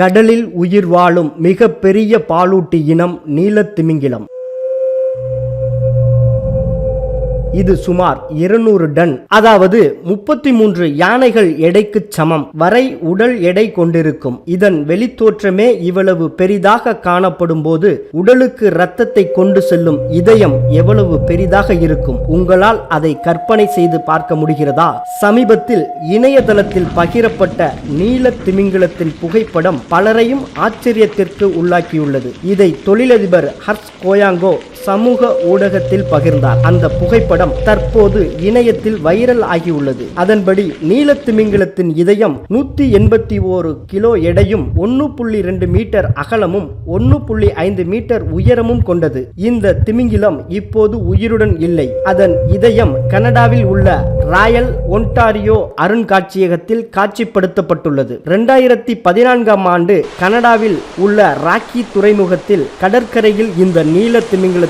கடலில் உயிர் வாழும் மிக பெரிய பாலூட்டி இனம் நீலத்திமிங்கிலம். இது சுமார் இருநூறு டன். அதாவது முப்பத்தி மூன்று யானைகள் எடைக்கு சமம். வரை உடல் எடை கொண்டிருக்கும். இதன் வெளித்தோற்றமே இவ்வளவு பெரிதாக காணப்படும் போது உடலுக்கு இரத்தத்தை கொண்டு செல்லும் இதயம் எவ்வளவு பெரிதாக இருக்கும். உங்களால் அதை கற்பனை செய்து பார்க்க முடிகிறதா? சமீபத்தில் இணையதளத்தில் பகிரப்பட்ட நீல திமிங்கலத்தின் புகைப்படம் பலரையும் ஆச்சரியத்திற்கு உள்ளாக்கியுள்ளது. இதை தொழிலதிபர் ஹர்ஷ் கோயாங்கோ சமூக ஊடகத்தில் பகிர்ந்தார். அந்த புகைப்படம் தற்போது இணையத்தில் வைரல் ஆகியுள்ளது. அதன்படி நீலத்திமிங்கலத்தின் இதயம் நூத்தி எண்பத்தி ஓரு கிலோ எடையும் ஒன்னு புள்ளி ரெண்டு மீட்டர் அகலமும் ஒன்னு புள்ளி ஐந்து மீட்டர் உயரமும் கொண்டது. இந்த திமிங்கிலம் இப்போது உயிருடன் இல்லை. அதன் இதயம் கனடாவில் உள்ள ராயல் ஒன்டாரியோ அருங்காட்சியகத்தில் காட்சிப்படுத்தப்பட்டுள்ளது. இரண்டாயிரத்தி பதினான்காம் ஆண்டு கனடாவில் உள்ள ராக்கி துறைமுகத்தில் கடற்கரையில் இந்த நீல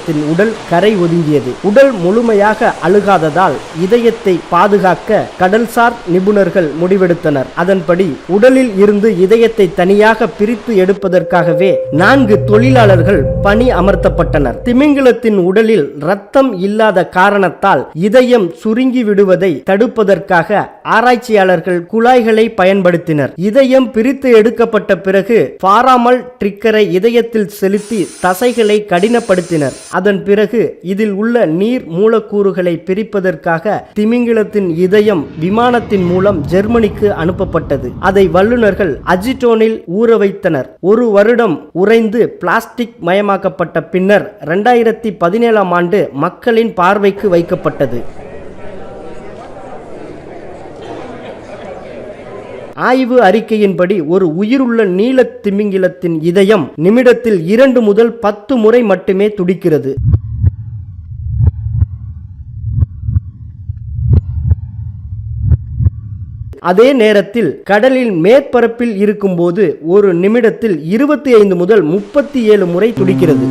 திமிங்கலத்தின் உடல் கரை ஒதுங்கியது. உடல் முழுமையாக அழுகாததால் இதயத்தை பாதுகாக்க கடல்சார் நிபுணர்கள் முடிவெடுத்தனர். அதன்படி உடலில் இருந்து இதயத்தை தனியாக பிரித்து எடுப்பதற்காகவே நான்கு தொழிலாளர்கள் பணி அமர்த்தப்பட்டனர். திமிங்கலத்தின் உடலில் ரத்தம் இல்லாத காரணத்தால் இதயம் சுருங்கி விடுவதை தடுப்பதற்காக ஆராய்ச்சியாளர்கள் குழாய்களை பயன்படுத்தினர். இதயம் பிரித்து எடுக்கப்பட்ட பிறகு பாராமல் ட்ரிக்கரை இதயத்தில் செலுத்தி தசைகளை கடினப்படுத்தினர். அதன் பிறகு இதில் உள்ள நீர் மூலக்கூறுகளை பிரிப்பதற்காக திமிங்கிலத்தின் இதயம் விமானத்தின் மூலம் ஜெர்மனிக்கு அனுப்பப்பட்டது. அதை வல்லுநர்கள் அஜிட்டோனில் ஊற வைத்தனர். ஒரு வருடம் உறைந்து பிளாஸ்டிக் மயமாக்கப்பட்ட பின்னர் இரண்டாயிரத்தி பதினேழாம் ஆண்டு மக்களின் பார்வைக்கு வைக்கப்பட்டது. ஆய்வு அறிக்கையின்படி ஒரு உயிருள்ள நீல திமிங்கிலத்தின் இதயம் நிமிடத்தில் இரண்டு முதல் பத்து முறை மட்டுமே துடிக்கிறது. அதே நேரத்தில் கடலில் மேற்பரப்பில் இருக்கும்போது ஒரு நிமிடத்தில் இருபத்தி ஐந்து முதல் முப்பத்தி ஏழு முறை துடிக்கிறது.